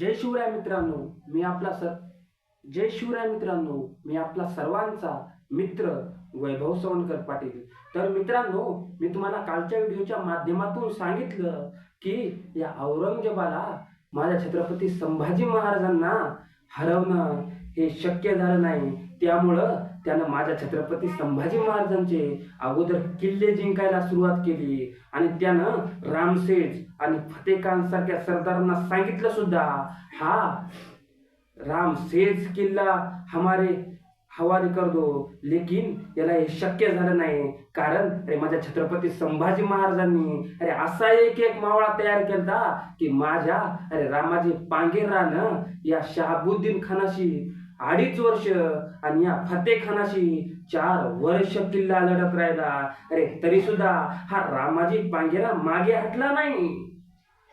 जय शिवराय मित्रांनो मी आपला सर जय शिवराय मित्रांनो मी आपला सर्वांचा मित्र वैभव सवणकर पाटील. तर मित्रांनो मी तुम्हाला कालच्या व्हिडिओच्या माध्यमातून सांगितलं की या औरंगजेबाला माझ्या छत्रपती संभाजी महाराजांना हरवणं हे शक्य झालं नाही. त्यामुळं त्यानं माझ्या छत्रपती संभाजी महाराजांचे अगोदर किल्ले जिंकायला सुरुवात केली. आणि त्यानं रामसेज आणि फतेखान सारख्या सरदारांना सांगितलं सुद्धा हा रामसेज किल्ला हमारे हवाले कर दो. लेकिन याला हे शक्य झालं नाही. कारण अरे माझ्या छत्रपती संभाजी महाराजांनी अरे असा एक एक मावळा तयार केला की माझ्या अरे रामाजी पांगेरानं या शहाबुद्दीन खानाशी अडीच वर्ष आणि या फतेखानाशी चार वर्ष किल्ला लढत राहिला. अरे तरी सुद्धा हा रामाजी पांगेरा मागे हटला नाही.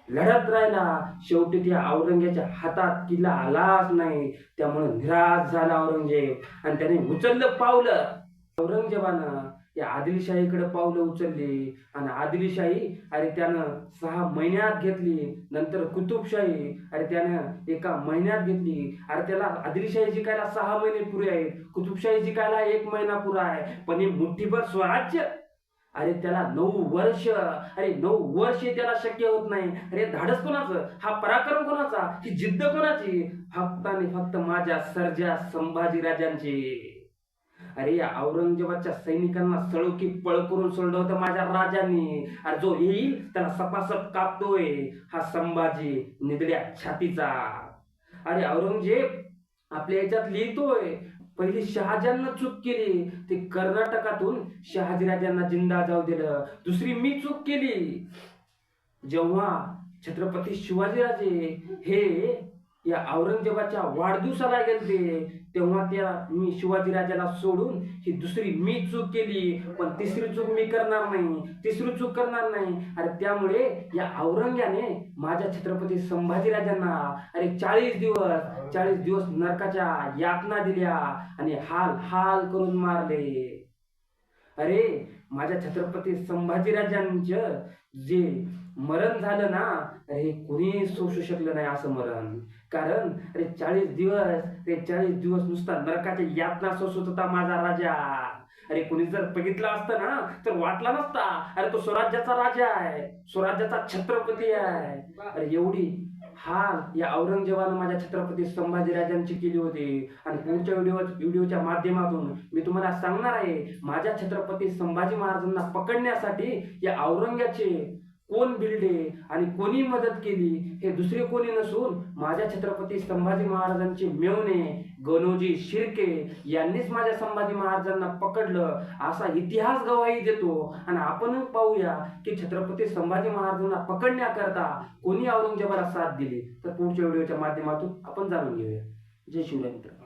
लढत राहिला. शेवटी त्या औरंग्याच्या हातात किल्ला आलाच नाही. त्यामुळे निराश झाला औरंगजेब आणि त्याने उचललं पावलं. औरंगजेबानं या आदिलशाहीकडे पावलं उचलली आणि आदिलशाही अरे त्यानं सहा महिन्यात घेतली नंतर कुतुबशाही अरे त्यानं एका महिन्यात घेतली. अरे त्याला आदिलशाही जिकायला सहा महिने पुरे आहेत कुतुबशाही जिकायला एक महिना पुरा आहे पण हे मुठ्ठीभर स्वराज्य. अरे त्याला नऊ वर्ष अरे नऊ वर्ष त्याला शक्य होत नाही. अरे धाडस कोणाचं? हा पराक्रम कोणाचा? ही जिद्द कोणाची? फक्त आणि फक्त माझ्या सर्जा संभाजी राजांची अरे या औरंगजेबाच्या सैनिकांना सळोकी पळ करून सोडलं होतं माझ्या राजाने. अरे जो येईल त्याला सपासप कापतोय. हा संभाजी निदड्या छातीचा. अरे औरंगजेब आपल्या याच्यात लिहितोय. पहिली शहाजांना चूक केली. ते कर्नाटकातून शहाजीराजांना जिंदा जाऊ दिलं. दुसरी मी चूक केली. जेव्हा छत्रपती शिवाजीराजे हे या औरंगजेबाच्या वाढदिवसाला गेलते तेव्हा त्या मी शिवाजीराजाला सोडून ही दुसरी मी चूक केली पण तिसरी चूक मी करणार नाही तिसरी चूक करणार नाही. अरे त्यामुळे या औरंग्याने माझ्या छत्रपती संभाजीराजांना अरे चाळीस दिवस चाळीस दिवस नरकाच्या यातना दिल्या आणि हाल हाल करून मारले. अरे माझ्या छत्रपती संभाजीराजांचं जे मरण झालं ना अरे हे कुणी सोसू शकलं नाही असं मरण. कारण अरे चाळीस दिवस ते चाळीस दिवस नुसता नरकाच्या यातना सोसत होता माझा राजा. अरे कुणी जर बघितलं असतं ना तर वाटला नसता. अरे तो स्वराज्याचा राजा आहे. स्वराज्याचा छत्रपती आहे. अरे एवढी हा या औरंगजेबानं माझ्या छत्रपती संभाजीराजांची केली होती. आणि पुढच्या व्हिडिओ व्हिडिओच्या माध्यमातून मी तुम्हाला सांगणार आहे माझ्या छत्रपती संभाजी महाराजांना पकडण्यासाठी या औरंग्याचे कोण बिल्डे आणि कोणी मदत केली हे दुसरे कोणी नसून माझ्या छत्रपती संभाजी महाराजांचे मेवणे गणोजी शिर्के यांनीच माझ्या संभाजी महाराजांना पकडलं. असा इतिहास गवाही देतो. आणि आपण पाहूया की छत्रपती संभाजी महाराजांना पकडण्याकरता कोणी औरंगजेबाला साथ दिली. तर पुढच्या व्हिडिओच्या माध्यमातून आपण जाणून घेऊया. जय शिवराय मित्र